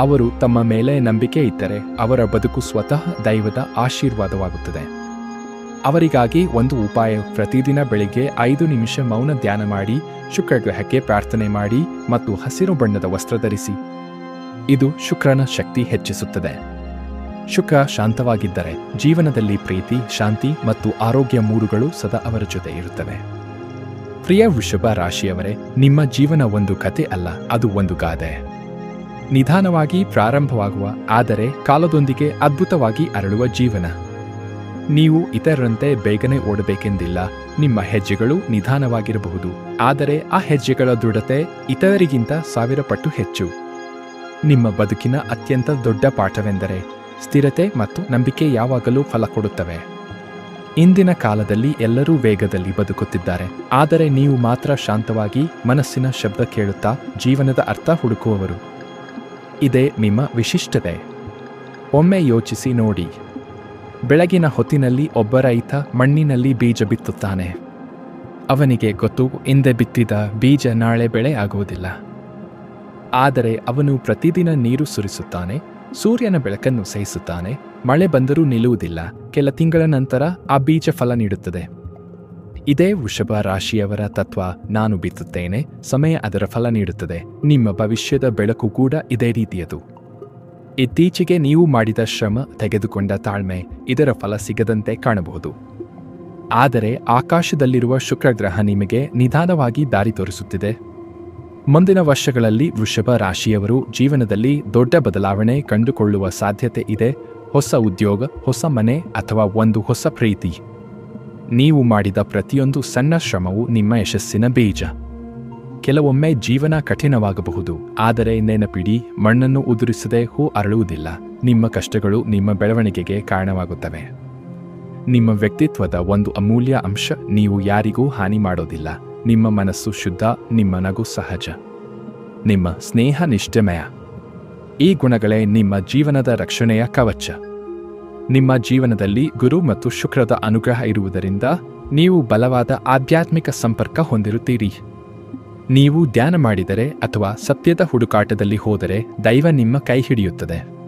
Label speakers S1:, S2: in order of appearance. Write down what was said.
S1: ಅವರು ತಮ್ಮ ಮೇಲೆ ನಂಬಿಕೆ ಇದ್ದರೆ ಅವರ ಬದುಕು ಸ್ವತಃ ದೈವದ ಆಶೀರ್ವಾದವಾಗುತ್ತದೆ. ಅವರಿಗಾಗಿ ಒಂದು ಉಪಾಯ ಪ್ರತಿದಿನ ಬೆಳಿಗ್ಗೆ ಐದು ನಿಮಿಷ ಮೌನ ಧ್ಯಾನ ಮಾಡಿ, ಶುಕ್ರಗ್ರಹಕ್ಕೆ ಪ್ರಾರ್ಥನೆ ಮಾಡಿ ಮತ್ತು ಹಸಿರು ಬಣ್ಣದ ವಸ್ತ್ರ ಧರಿಸಿ. ಇದು ಶುಕ್ರನ ಶಕ್ತಿ ಹೆಚ್ಚಿಸುತ್ತದೆ. ಶುಕ್ರ ಶಾಂತವಾಗಿದ್ದರೆ ಜೀವನದಲ್ಲಿ ಪ್ರೀತಿ, ಶಾಂತಿ ಮತ್ತು ಆರೋಗ್ಯ ಮೂರುಗಳು ಸದಾ ಅವರ ಜೊತೆ ಇರುತ್ತವೆ. ಪ್ರಿಯ ವೃಷಭ ರಾಶಿಯವರೇ, ನಿಮ್ಮ ಜೀವನ ಒಂದು ಕತೆ ಅಲ್ಲ, ಅದು ಒಂದು ಗಾದೆ. ನಿಧಾನವಾಗಿ ಪ್ರಾರಂಭವಾಗುವ, ಆದರೆ ಕಾಲದೊಂದಿಗೆ ಅದ್ಭುತವಾಗಿ ಅರಳುವ ಜೀವನ. ನೀವು ಇತರರಂತೆ ಬೇಗನೆ ಓಡಬೇಕೆಂದಿಲ್ಲ. ನಿಮ್ಮ ಹೆಜ್ಜೆಗಳು ನಿಧಾನವಾಗಿರಬಹುದು. ಆದರೆ ಆ ಹೆಜ್ಜೆಗಳ ದೃಢತೆ ಇತರರಿಗಿಂತ ಸಾವಿರ ಪಟ್ಟು ಹೆಚ್ಚು. ನಿಮ್ಮ ಬದುಕಿನ ಅತ್ಯಂತ ದೊಡ್ಡ ಪಾಠವೆಂದರೆ ಸ್ಥಿರತೆ ಮತ್ತು ನಂಬಿಕೆ ಯಾವಾಗಲೂ ಫಲ ಕೊಡುತ್ತವೆ. ಇಂದಿನ ಕಾಲದಲ್ಲಿ ಎಲ್ಲರೂ ವೇಗದಲ್ಲಿ ಬದುಕುತ್ತಿದ್ದಾರೆ. ಆದರೆ ನೀವು ಮಾತ್ರ ಶಾಂತವಾಗಿ ಮನಸ್ಸಿನ ಶಬ್ದ ಕೇಳುತ್ತಾ ಜೀವನದ ಅರ್ಥ ಹುಡುಕುವವರು. ಇದೇ ನಿಮ್ಮ ವಿಶಿಷ್ಟತೆ. ಒಮ್ಮೆ ಯೋಚಿಸಿ ನೋಡಿ. ಬೆಳಗಿನ ಹೊತ್ತಿನಲ್ಲಿ ಒಬ್ಬ ರೈತ ಮಣ್ಣಿನಲ್ಲಿ ಬೀಜ ಬಿತ್ತುತ್ತಾನೆ. ಅವನಿಗೆ ಗೊತ್ತು, ಹಿಂದೆ ಬಿತ್ತಿದ ಬೀಜ ನಾಳೆ ಬೆಳೆ ಆಗುವುದಿಲ್ಲ. ಆದರೆ ಅವನು ಪ್ರತಿದಿನ ನೀರು ಸುರಿಸುತ್ತಾನೆ, ಸೂರ್ಯನ ಬೆಳಕನ್ನು ಸಹಿಸುತ್ತಾನೆ, ಮಳೆ ಬಂದರೂ ನಿಲ್ಲುವುದಿಲ್ಲ. ಕೆಲ ತಿಂಗಳ ನಂತರ ಆ ಬೀಜ ಫಲ ನೀಡುತ್ತದೆ. ಇದೇ ವೃಷಭ ರಾಶಿಯವರ ತತ್ವ ನಾನು ಬಿತ್ತುತ್ತೇನೆ, ಸಮಯ ಅದರ ಫಲ ನೀಡುತ್ತದೆ, ನಿಮ್ಮ ಭವಿಷ್ಯದ ಬೆಳಕು ಕೂಡ ಇದೇ ರೀತಿಯದು. ಇತ್ತೀಚೆಗೆ ನೀವು ಮಾಡಿದ ಶ್ರಮ ತೆಗೆದುಕೊಂಡ ತಾಳ್ಮೆ ಇದರ ಫಲ ಸಿಗದಂತೆ ಕಾಣಬಹುದು. ಆದರೆ ಆಕಾಶದಲ್ಲಿರುವ ಶುಕ್ರಗ್ರಹ ನಿಮಗೆ ನಿಧಾನವಾಗಿ ದಾರಿ ತೋರಿಸುತ್ತಿದೆ. ಮುಂದಿನ ವರ್ಷಗಳಲ್ಲಿ ವೃಷಭ ರಾಶಿಯವರು ಜೀವನದಲ್ಲಿ ದೊಡ್ಡ ಬದಲಾವಣೆ ಕಂಡುಕೊಳ್ಳುವ ಸಾಧ್ಯತೆ ಇದೆ, ಹೊಸ ಉದ್ಯೋಗ, ಹೊಸ ಮನೆ ಅಥವಾ ಒಂದು ಹೊಸ ಪ್ರೀತಿ. ನೀವು ಮಾಡಿದ ಪ್ರತಿಯೊಂದು ಸಣ್ಣ ಶ್ರಮವು ನಿಮ್ಮ ಯಶಸ್ಸಿನ ಬೀಜ. ಕೆಲವೊಮ್ಮೆ ಜೀವನ ಕಠಿಣವಾಗಬಹುದು, ಆದರೆ ನೆನಪಿಡಿ, ಮಣ್ಣನ್ನು ಉದುರಿಸದೆ ಹೂ ಅರಳುವುದಿಲ್ಲ. ನಿಮ್ಮ ಕಷ್ಟಗಳು ನಿಮ್ಮ ಬೆಳವಣಿಗೆಗೆ ಕಾರಣವಾಗುತ್ತವೆ. ನಿಮ್ಮ ವ್ಯಕ್ತಿತ್ವದ ಒಂದು ಅಮೂಲ್ಯ ಅಂಶ ನೀವು ಯಾರಿಗೂ ಹಾನಿ ಮಾಡೋದಿಲ್ಲ. ನಿಮ್ಮ ಮನಸ್ಸು ಶುದ್ಧ, ನಿಮ್ಮ ನಗು ಸಹಜ. ನಿಮ್ಮ ಸ್ನೇಹ ನಿಷ್ಠಮಯ. ಈ ಗುಣಗಳೇ ನಿಮ್ಮ ಜೀವನದ ರಕ್ಷಣೆಯ ಕವಚ. ನಿಮ್ಮ ಜೀವನದಲ್ಲಿ ಗುರು ಮತ್ತು ಶುಕ್ರದ ಅನುಗ್ರಹ ಇರುವುದರಿಂದ ನೀವು ಬಲವಾದ ಆಧ್ಯಾತ್ಮಿಕ ಸಂಪರ್ಕ ಹೊಂದಿರುತ್ತೀರಿ. ನೀವು ಧ್ಯಾನ ಮಾಡಿದರೆ ಅಥವಾ ಸತ್ಯದ ಹುಡುಕಾಟದಲ್ಲಿ ಹೋದರೆ ದೈವ ನಿಮ್ಮ ಕೈ ಹಿಡಿಯುತ್ತದೆ.